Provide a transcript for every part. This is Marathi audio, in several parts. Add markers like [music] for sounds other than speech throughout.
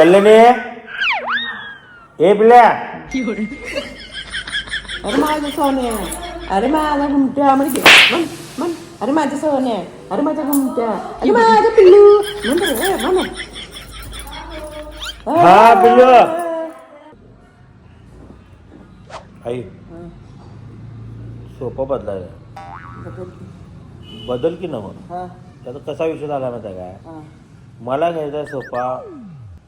कल्याणी ए पिल्या? अरे माझं सोन्या अरे माझा घुमट्या. म्हणजे म्हण म्हण. अरे माझं सोन्या अरे माझ्या घुमट्या. अरे माझं पिल्लू. म्हण रे म्हण. हा पिल्लू. आई सोपं बदलायला. बदल की. नव. हा. त्याचा कसा विषय झाला माहिती आहे काय मला घ्यायचा सोफा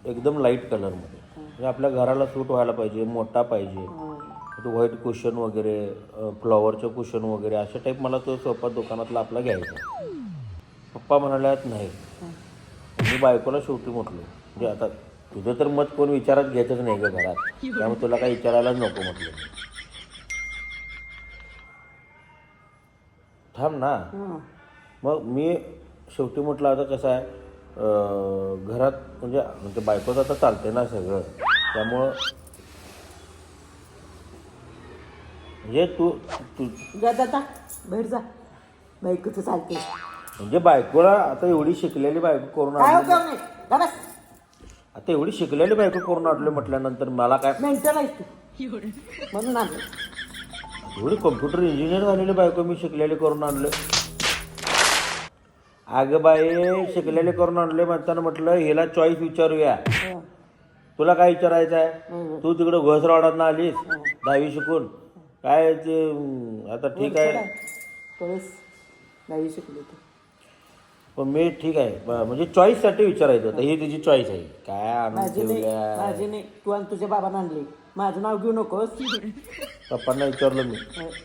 एकदम लाइट कलरमध्ये म्हणजे आपल्या घराला सूट व्हायला पाहिजे मोठा पाहिजे. तो व्हाईट कुशन वगैरे फ्लॉवरचं कुशन वगैरे अशा टाईप मला तो सोफा दुकानातला आपला घ्यायचा पप्पा म्हणाल्यात नाही. मी बायकोला शेवटी म्हटलो म्हणजे आता तुझं तर मत कोण विचारात घेतच नाही ग घरात. त्यामुळे तुला काही विचारायलाच नको म्हटलं. थांब ना. मग मी शेवटी म्हटलं आता कसं आहे? घरात म्हणजे म्हणजे बायकोचं आता चालते ना सगळं. त्यामुळं म्हणजे तू तू जा जा जा बाहेर जा. बायकोचं चालते म्हणजे बायकोला आता एवढी शिकलेली बायको करून काय आणली. उपयोग नाही. जा बस. आता एवढी शिकलेली बायको करून आणली म्हटल्यानंतर मला काय? मेंटल आहेस तू. म्हणून आणलं. एवढी कम्प्युटर इंजिनियर झालेली बायको मी शिकलेली करून आणले. अगं बाई शिकलेले करून आणले म्हणताना म्हटलं हिला चॉईस विचारूया. हा. तुला काय विचारायचं आहे? हम्म. तू तिकडे घोसरवाडात ना आलीस दहावी शिकून. काय ते आता ठीक आहे. शिकले पण मी ठीक आहे. म्हणजे चॉईससाठी विचारायचं होतं. ही तुझी चॉईस आहे. काय आणून माझी नाही माझी नाही. तू आणि तुझ्या बाबांना आणली. माझं नाव घेऊ नकोस. पप्पांना विचारलं मी.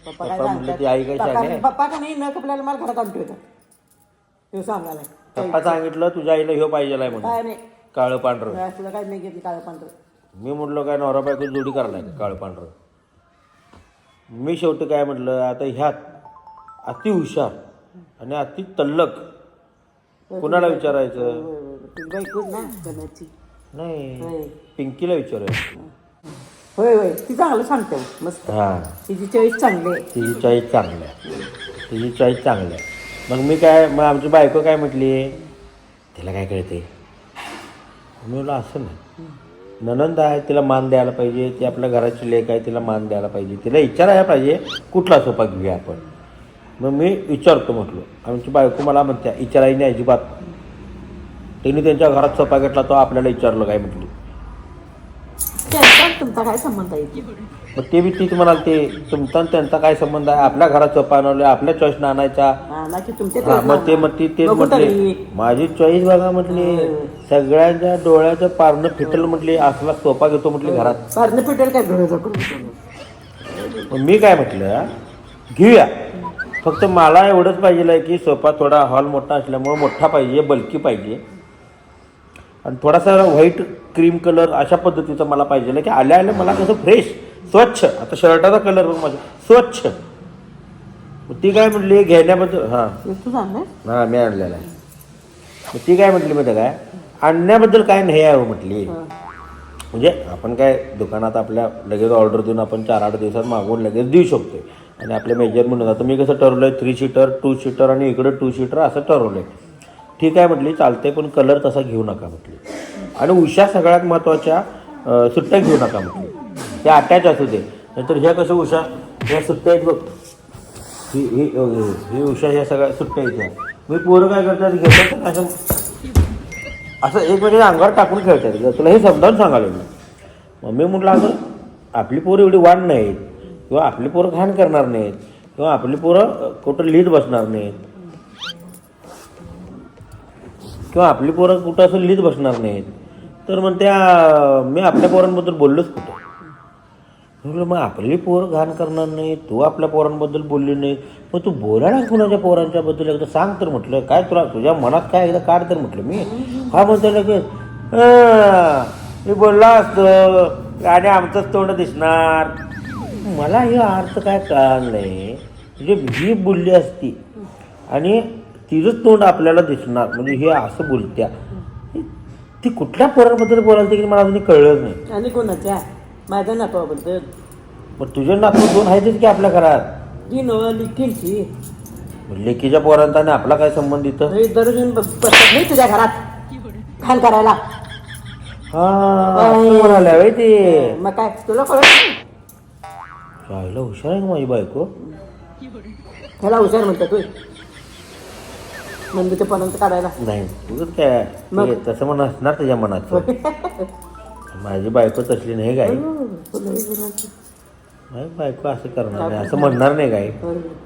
पप्पा काय पप्पा म्हणले ती आई काय पप्पा का नाही? न कपल्याला मला घरात आणतो ते सांगायला पप्पा सांगितलं तुझ्या आईला ह्यो पाहिजे काय नाही. काळं पांढरं. असलं काय नाही घेतली काळं पांढरं. मी म्हटलं काय नवरा बायको जोडी करायला का काळं पांढरं. मी शेवटी काय म्हटलं आता ह्यात अति हुशार आणि अति तल्लक कुणाला विचारायचं? होय, होय, होय. तुझी बायको ना? गणाची नाही होय. पिंकीला विचारायचं. होय होय. ती चांगलं सांगते मस्त. हां. तिची चॉईस चांगली आहे. तिची चॉईस चांगली आहे. तिची चॉईस चांगली आहे. मग मी काय मग आमची बायको काय म्हटली? तिला काय कळते मी म्हणलं असं नाही. ननंद आहे तिला मान द्यायला पाहिजे. ती आपल्या घराची लेख आहे तिला मान द्यायला पाहिजे. तिला विचारायला पाहिजे कुठला सोपा घेऊया आपण. मग मी विचारतो म्हटलो. आमची बायको मला म्हणत्या विचारायची अजिबात. त्यांनी त्यांच्या घरात सोपा घेतला तो आपल्याला विचारलं काय म्हटलं. त्यांचा तुमचा काय संबंध आहे मग ते बी तीच म्हणाल ते तुमचा आणि त्यांचा काय संबंध आहे? आपल्या घरात सोफा आणवले आपल्या चॉईसनं आणायचा. हा ना की तुमचे हा, मग ते मग ती तेच बघू म्हटले. तरी. माझी चॉईस बघा म्हटली. सगळ्यांच्या डोळ्याचं पारणं फिटल म्हटली. असला सोफा घेतो म्हटली घरात. पारणं पिटेल काय मग मी काय म्हटलं? घेऊया. फक्त मला एवढंच पाहिजे आहे की सोफा थोडा हॉल मोठा असल्यामुळे मोठा पाहिजे बल्की पाहिजे. आणि थोडासा व्हाईट क्रीम कलर अशा पद्धतीचा मला पाहिजे की आल्या आल्या मला कसं फ्रेश स्वच्छ. आता शर्टाचा कलर माझा स्वच्छ. ती काय म्हटली? घेण्याबद्दल हां. हा मी आणलेला आहे. ती काय म्हटली माहिती काय? आणण्याबद्दल काय नाही आहे हो म्हटली. म्हणजे आपण काय दुकानात आपल्या लगेच ऑर्डर देऊन आपण चार आठ दिवसात मागवून लगेच देऊ शकतो आणि आपले मेजरमेंट होतात मी कसं ठरवलं आहे थ्री सीटर टू सीटर आणि इकडं टू सीटर असं ठरवलं आहे ठीक आहे म्हटली चालते पण कलर तसा घेऊ नका म्हटली. आणि उषा सगळ्यात महत्त्वाच्या सुट्ट्या घेऊ नका म्हटली त्या अटॅच असू दे. नंतर ह्या कसं उषा ह्या सुट्ट्या आहेत बघ. ही ही ही उषा ह्या सगळ्या सुट्ट्या आहेत मी पोरं काय करतात घेतात असं? असं म्हणजे अंगावर टाकून खेळतात. तुला हे समजावून सांगायला मी मग मी म्हटलं अगं आपली पोरं एवढी वाढ नाहीत. किंवा आपली पोरं घाण करणार नाहीत. किंवा आपली पोरं कुठं लीड बसणार नाहीत. किंवा आपली पोरं कुठं असं लीड बसणार नाहीत. तर मग त्या मी आपल्या पोरांबद्दल बोललोच होतो. म्हटलं मग आपली पोरं घाण करणार नाही तू आपल्या पोरांबद्दल बोलली नाही. मग तू बोलायला कुणाच्या पोरांच्या बद्दल? एकदा सांग तर म्हटलं. काय तुला तुझ्या मनात काय एकदा काढ तर म्हटलं मी. हा म्हणतो लगेच मी बोलला असतो. आणि आमचंच तोंड दिसणार. मला हे अर्थ काय कळणार नाही म्हणजे ही बोलली असती आणि तिचंच तोंड आपल्याला दिसणार. म्हणजे हे असं बोलत्या. ती कुठल्या पोरांबद्दल बोलायला की मला अजून कळलंच नाही. आणि कोणाच्या? माझ्या नातवाबद्दल. मग तुझे नातू दोन आहेतच की आपल्या घरात? ती न लिखीलची लेकीच्या पोरांचा आणि आपला काय संबंध इथं? दररोज येऊन बस- बसतात नाही तुझ्या घरात? घाण करायला. हा असं म्हणाल्या होय ते. मग काय तुला कळत नाही? राहिला हुशार आहे का माझी बायको? ह्याला हुशार म्हणतात तू नंदीच्या पर्यंत काढायला. नाही उगाच काय मग? ते तसं म्हणून असणार त्याच्या मनात [laughs] माझी बायको तसली नाही काय? माझी बायको असं करणार नाही असं म्हणणार नाही काय?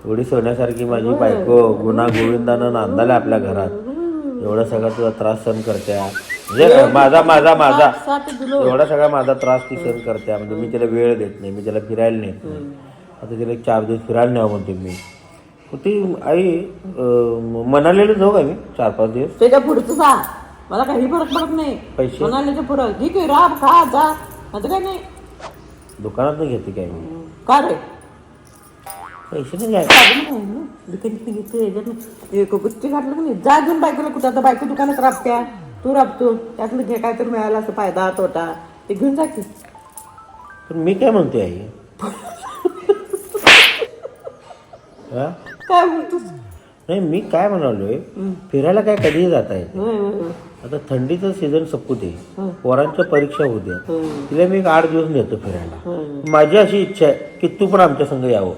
एवढी सोन्यासारखी माझी बायको गुन्हा गोविंदानं नांदायला आपल्या घरात. एवढा सगळा तुझा त्रास सहन करत्या. म्हणजे माझा माझा माझा. सात दिलो. एवढा सगळा माझा त्रास ती सहन करत्या. म्हणजे मी तिला वेळ देत नाही मी तिला फिरायला नेत नाही. आता तिला एक चार दिवस फिरायला न्यावं म्हणते मी. ती आई मनालीला जाऊ का मी? चार पाच दिवस. त्याच्या पुढचं जा. मला काही फरक पडत नाही. पैसे? म्हणाल्याच्या पुढं. ठीक आहे राब खा जा. आता काय नाही. दुकानात घेते काय मी? का रे? पैसे नाही घ्याय गुच्ची घातलं की नाही? जा घेऊन बायकोला कुठं? आता बायको दुकानात राबत्या. तू राबतो. त्यातलं घे काय तर मिळाला असं फायदा तोटा. ते घेऊन जा की. पण मी काय म्हणते आई? [laughs] हा? काय बोलतोस नाही मी काय म्हणालोय फिरायला काय कधीही जाता येते होय. आता थंडीचं सीझन संपू दे पोरांच्या परीक्षा होऊ द्या. तिला मी एक आठ दिवस नेतो फिरायला. माझी अशी इच्छा आहे की तू पण आमच्या संग यावं.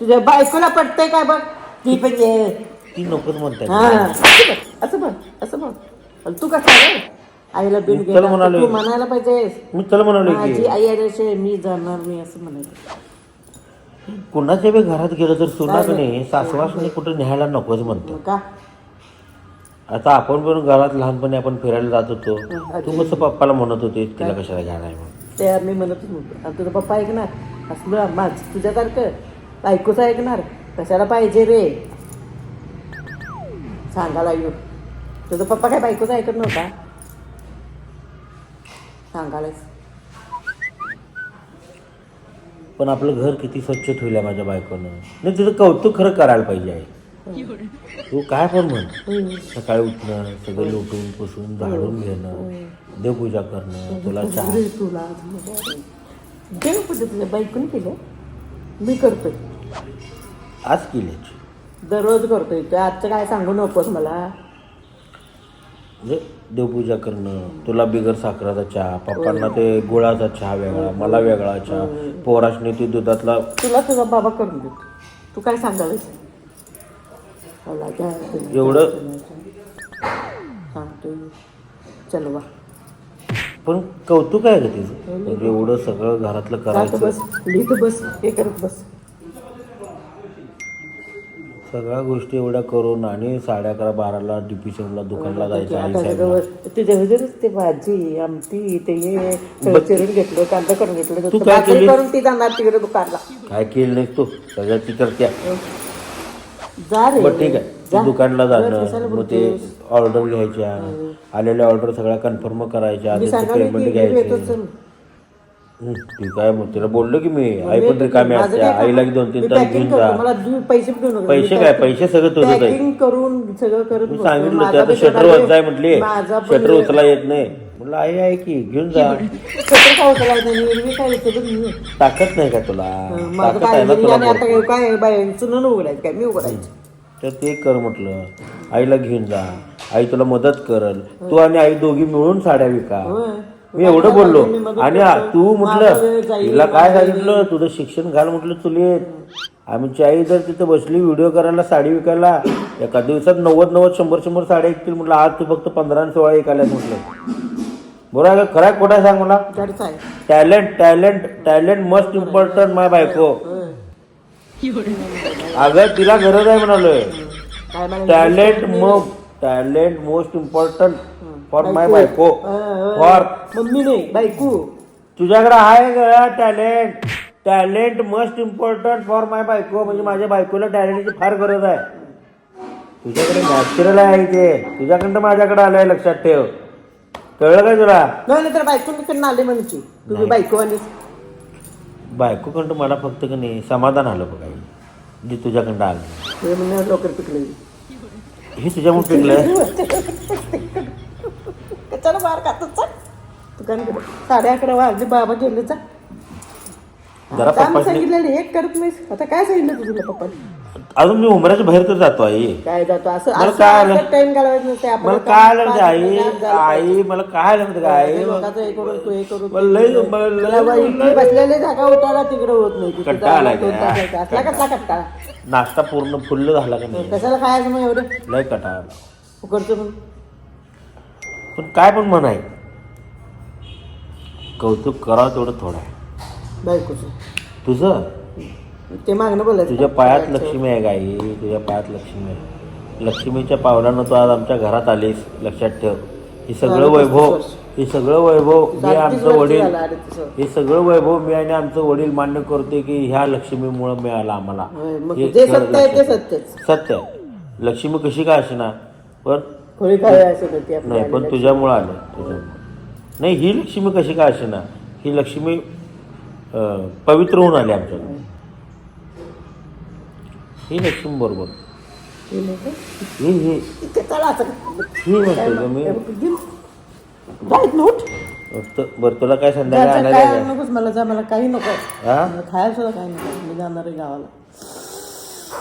तुझ्या बायकोला पटतंय काय बघ? ती पण ये. ती नकोच म्हणते हा. असं बघ असं बघ असं बघ. आणि तू कसं रे आईला बिल मी गेला चल म्हणालोय. तू म्हणायला पाहिजेस. मी चल म्हणालोय माझी की आई आल्याशिवाय मी जाणार नाही असं म्हणायचं. कुणाच्या बी घरात गेलं तर सुनाकडे सासवासने कुठं न्यायला नकोच म्हणते. मग का? आता आपण पण घरात लहानपणी आपण फिरायला जात होतो. तू कसं पप्पाला म्हणत होते तिला कशाला घ्यायला आहे म्हणून? ते मी म्हणतच नव्हतो आणि तुझा पप्पा ऐकणार? असलं माझ तुझ्यासारखं. बायकोच ऐकणार? कशाला पाहिजे रे? सांगायला येऊ तुझा पप्पा काय बायकोच ऐकत नव्हता? सांगायलाच पण आपलं घर किती स्वच्छ ठेवलंय माझ्या बायकोनं. नाही तिचं कौतुक खरं करायला पाहिजे आहे. तू काय पण म्हण. सकाळी उठणं सगळं लोटून पुसून झाडून घेणं देवपूजा करणं तुला चहा. तुला देव पूजा तुझ्या बायकोने केलं? मी करतोय. आज केलीच. दररोज करतोय. ते आजचं काय सांगू नकोस मला. म्हणजे देवपूजा करणं तुला बिगर साखराचा चहा पप्पांना ते गुळाचा चहा वेगळा मला वेगळा चहा पोराशने ते दुधातला तुला तुझा बाबा करून देतो. तू काय मला घ्या एवढं? चलवा पण कौतुक आहे का तिचं एवढं सगळं घरातलं करायचं बस लिहित बस हे करत बस. सगळ्या गोष्टी एवढ्या करून आणि साडे अकरा बाराला डिपिशनला दुकानला जायचं आई आता साहेबला. सगळं तुझ्या हजेरच ते भाजी आमटी ते हे सगळं चिरून घेतलं कांदा करून घेतलं तू तर काय भाकरी केलीस? करून ती जाणार तिकडे दुकानला. काय केलं नाही तू? सगळ्या ती करत्या जा रे. बरं ठीक आहे. तू दुकानला जाणं मग ते ऑर्डर घ्यायच्या. आलेल्या ऑर्डर सगळ्या कन्फर्म करायच्या. सांगायला पेमेंट की मी येतोच घ्यायचे. ठीक आहे मग तिला बोललो की मी आई पण रिकामी माझं असते काय काम? आईला की दोन तीन तास packing घेऊन करतो. जा मला दु- पैसे पण देऊ नका. पैसे मी काय packing- पैसे सगळं तुझंच आहे packing करून सगळं करत मी बसतो. सांगितलं माझा ते आता शटर वरचा आहे म्हटली माझा पण- शटर उचला येत नाही म्हटलं आई आहे की घेऊन जा [laughs] शटर नाही? काय. ताकद नाही का तुला माझं ताकद आहे काय ना तुला आणि आता भरपूर. काय बाय चुनून उघडायचं काय मी उघडायचं तर ते कर म्हटलं आईला घेऊन जा आई तुला मदत करल तू आणि आई दोघी मिळून साड्या विका होय. मी एवढं बोललो. आणि. तू म्हटलं तिला काय सांगितलं? तुझं शिक्षण घाल म्हटलं चुलीत. आमची आई जर तिथं बसली व्हिडिओ करायला साडी विकायला एका दिवसात नव्वद नव्वद शंभर शंभर साड्या विकतील म्हटलं आज तू फक्त पंधरा आणि सोळा विकायला म्हटलं. बरोबर आहे का? खरं खोटं सांग मला. Talent talent talent must important my बायको. अगं तिला गरज आहे म्हणालोय. टॅलेंट मग talent most important. For my बायको फॉर मम्मी नाही बायको तुझ्याकडे आहे का talent talent must important for my बायको म्हणजे माझ्या बायकोला टॅलेंटची फार गरज आहे तुझ्याकडे नॅचरल आहे ते तुझ्याकडं माझ्याकडे आलंय लक्षात ठेव कळलं काय तुला नाही नाही तर बायको कडनं आले म्हणची तुझी बायको आणि बायकोकडं मला फक्त का नाही समाधान आलं बघा जे तुझ्याकडं आलं हे म्हणणे लवकर पिकले हे तुझ्यामुळे पिकलं कशाला बाहेर खातच चाल. दुकानकडे साडे अकरा वाजले बाबा गेले जा जरा सांगितलेलं एक करत नाही आता काय सांगितलं पप्पाने? अजून मी उमराच्या बाहेर तर जातो आई. काय जातो? असं मला काय आलं? टाइम घालवायचं नसते. आपण मला काय आलं माहिती आई? आई मला काय आलं माहिती का आई? लोकांचं हे करून तू हे करून मला लय मला बसलेले जागा उठायला तिकडे होत नाही. तिकडे कंटाळा आलाय का? असला कसला कंटाळा? नाश्ता पूर्ण फुल्ल झाला का नाही? कशाला खायचं मग एवढं? लय कटाळा आला. उकडचं पण काय पण म्हणाय कौतुक करावं तेवढं थोडं आहे. बायकोचं तुझं? ते मागणं बोलायचं. तुझ्या पायात लक्ष्मी आहे गाई तुझ्या पायात लक्ष्मी आहे. लक्ष्मीच्या पावलानं तू आज आमच्या घरात आलीस लक्षात ठेव. हे सगळं वैभव. हे सगळं वैभव मी आमचं वडील. हे सगळं वैभव मी आणि आमचं वडील मान्य करते की ह्या लक्ष्मीमुळे मिळालं आम्हाला. हे खरं सत्य आहे. लक्ष्मी कशी काय असेना पण खोळी असं होती नाही पण. तुझ्यामुळं आलं तुझ्यामुळं. नाही ही लक्ष्मी कशी काय असेना ही लक्ष्मी अं, पवित्र होऊन आली आमच्याकडे. ही लक्ष्मी बरोबर. हे का? ही ही. इथे चला असं ही म्हणते का मी? जायत ना उठ. त- बरं तुला काय संध्याकाळी जायचं आणायला काय नकोस मला जा मला काही नको. हा मला खायला सुद्धा काही नको. मी जाणार आहे गावाला.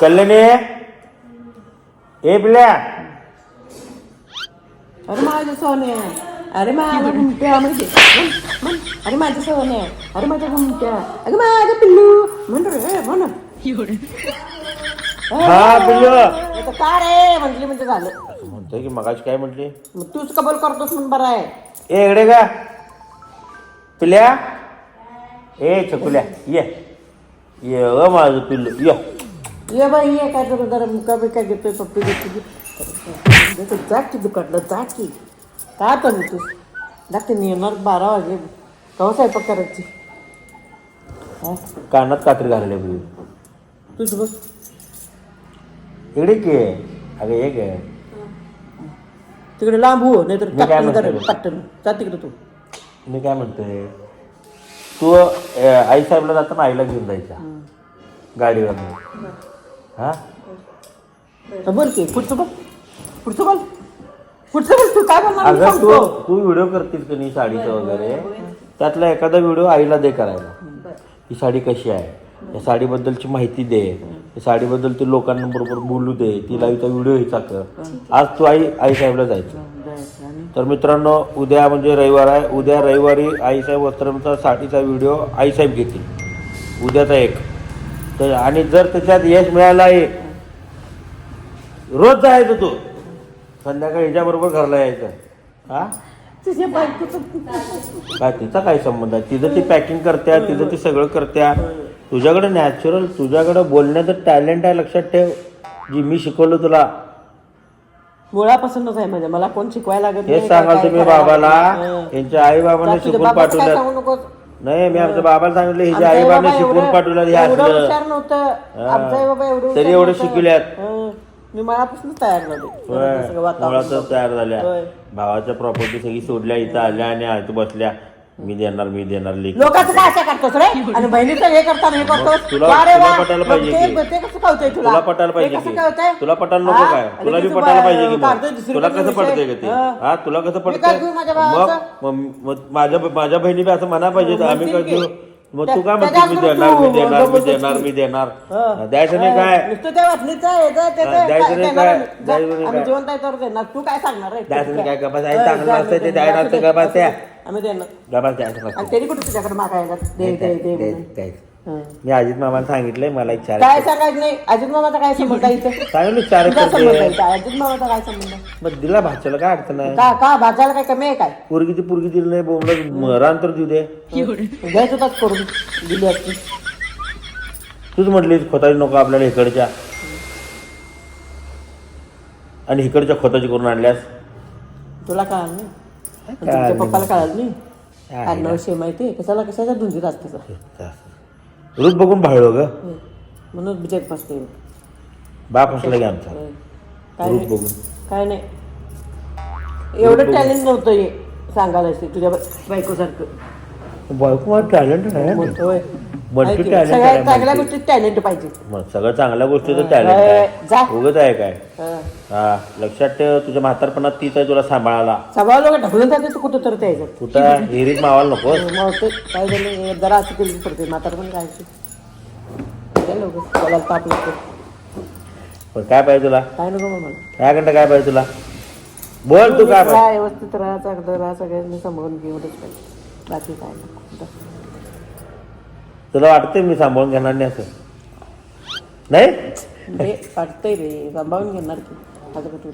कल्याणी? ए पिल्या अरे माझं सोन्या अरे माझ्या घुमट्या म्हणजे म्हण, अरे माझं सोने अरे माझ्या घुमट्या अरे माझं पिल्लू म्हण रे म्हण हा पिल्लू नाही का रे म्हटली म्हणजे झालं म्हणतोय की मगाशी काय म्हटली मग तूच कबल करतोस म्हणून बरं आहे ए इकडे का पिल्या ए छकुल्या ये ये अ माझं पिल्लू ये ये बाई ये काय करू जरा मुका बिका घेतोय पप्पी घेतोय जा की दुकानला जा की का तर तू जाते येणार बारा वाजले कवा स्वयंपाक करायची हा कानात कात्री घालले मी तूच बस इकडे की अगं ये काय तिकडे लांब हो नाहीतर मी काय म्हणतोय? पटकन जा तिकडे तू मी काय म्हणतोय तू अ, आई साहेबला जाताना आईला घेऊन जायचा गाडीवर हा तर बोल की पुढचं बोल पुढचं बोल. पुढचं बोल तू काय बोलणार मी अगं तू सांगतो. तू व्हिडिओ करतीस का नाही साडीचं वगैरे? त्यातला एखादा व्हिडिओ आईला दे करायला. ही साडी कशी आहे? या साडीबद्दलची माहिती दे. या साडीबद्दल तू लोकांना बरोबर बोलू दे. तिला इथं व्हिडिओ हिचा कर आज तू आई आई साहेबला जायचं. जायचं आणि? तर मित्रांनो उद्या म्हणजे रविवार आहे. उद्या रविवारी आईसाहेब वस्त्रमचा साडीचा व्हिडिओ आईसाहेब घेतील. उद्याचा एक. तर आणि जर त्याच्यात यश मिळालं आहे रोज जायचं तू. संध्याकाळी हिच्याबरोबर घरला यायचं. हा? तुझ्या बायकोचं काय तिचा काय संबंध आहे? तिचं ती पॅकिंग करत्या तिचं ती सगळं करत्या. तुझ्याकडे नॅचरल तुझ्याकडे बोलण्याचं टॅलेंट आहे लक्षात ठेव. जी मी शिकवलं तुला. मुळापासूनच आहे माझ्या. मला कोण शिकवायला लागत हेच काय- सांगाल तुम्ही बाबाला. यांच्या आई बाबाने शिकून पाठवलं. नाही मी आमच्या बाबाला सांगितलं हिच्या आई बाबाने एवढं- पाठवलं हे असलं. नव्हतं. तरी एवढं. शिकल्यात. मी मळापासूनच तयार झाले सगळं वातावरण मुळातच तयार झाल्या होय. भावाच्या प्रॉपर्टी सगळी सोडल्या इथं आल्या आणि इथं बसल्या मी देणार मी देणार लेख लोकांचं काय करतोस रे आणि बहिणीचं हे हे करतोस तुला- वा रे तुला वा. पटायला मग पाहिजे ते- की. ते कसं कळतंय तुला तुला पटायला ते पाहिजे की. कळतंय तुला पटायला नको हा? काय आणि तुला बी पटायला बा- पाहिजे की काढतोय मग दुसरीकडे तुला कसं विषय. पडतंय का ते हं. हा तुला कसं काय पडतंय घेऊ माझ्या मग भावाचं? मग- मग माझ्या माझ्या बहिणी बी असं म्हणायला पाहिजे तर आम्ही काय म्हणतील. मग तू काय म्हणते मी देणार मी देणार मी. देणार मी देणार. द्यायचं नाही काय नुसतं त्या वाटणीचं आहे, याचं, त्याचं, द्यायचं काय नाही काय, द्यायचं नाही आम्ही काय. जिवंत आहे तर देणार तू काय सांगणार रे? द्यायचं नाही काय, गप्पा आहे, चांगलं असतं ते द्यायला देणार. असतं, गप्पा असू दे. त्या. आम्ही देणार गप्पा द्यायचं नसतं. आणि त्यांनी कुठे तुझ्याकडे मागायला दे दे दे द्यायचं- म्हणून. द्यायचं. हं. मी अजित मामाला सांगितलंय मला एक चार काय सांगायचं नाही अजित मामाचा काय संबंध आहे इथं? [laughs] सांगितलं चार तुझा एकर संबंध दे. आहे काय? अजित मामाचा काय संबंध आहे? मग दिला भाच्याला काय अडचण आहे? का का भाजायला काय कमी आहे काय? पोरगी ती पोरगी दिली नाही बोमला रान तर देऊ दे. घ्यायचं होताच करून दिली असती. तूच म्हटलीस खोताची नको आपल्याला इकडच्या. आणि इकडच्या खोताची करून आणल्यास? तुला कळालं नाही? आणि कळालं तुमच्या पप्पाला कळालं नाही? काय शे माहिती आहे कशाला कशाचा धुंदीत असतं रोज बघून भाळलो ग. म्हणून बिजेट फसते बाप असला की आमचा. काय रूप नाही. बघून. काय नाही. एवढं टॅलेंट नव्हतं हे सांगायला असते तुझ्या बायकोसारखं. बायको टॅलेंट आहे ना. मोठं होय. सगळ्या चांगल्या. गोष्टीत टॅलेंट पाहिजे. मग सगळं चांगल्या गोष्टीचं टॅलेंट जा. आहे. उगत आहे काय? हं. हा लक्षात ठेव तुझ्या म्हातारपणात तीच आहे तुला सांभाळायला. सभाव लोक ढकलून जाते तू कुठं तर त्याच्यात. कुठं? हिरीत मावाला नको मग ते काय झालं? हे जरा असं केली पडते म्हातार पण काय लोक बोलायला ताप लागतो. पण काय पाहिजे तुला? काय नको मग मला. काय घंटा काय पाहिजे तुला? बोल तू काय पाहिजे. राहा व्यवस्थित राहा चांगलं राहा. सगळ्यांनी सांभाळून घेऊनच पाहिजे. बाकी काय नको. तुला वाटतंय मी सांभाळून घेणार नाही असं? नाही? रे वाटतंय रे सांभाळून घेणार की. आता कुठे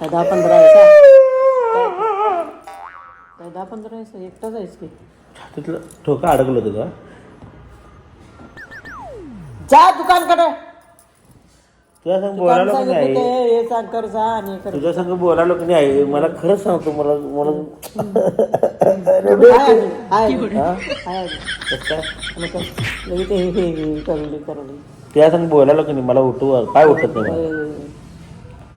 काय दहा पंधरा आहे का? काय- दहा पंधरा आहे? एकटाच आहेस की. तिथलं ठोका अडकलं तुझं जा दुकानकडे. तुझ्या संग बोलायला पण सांगितलं नाही ते हे सांग कर जा आणि कर तुझ्या संग बोलायला पण नाही आहे मला खरंच सांगतो मला मला हाय अजून, हाय अजून, हा? हाय अजून. कसं काय? लगेच हे हे हे करून दे, करून दे. तुझ्या संग बोलायला की नाही मला उठू काय उठत नाही मला.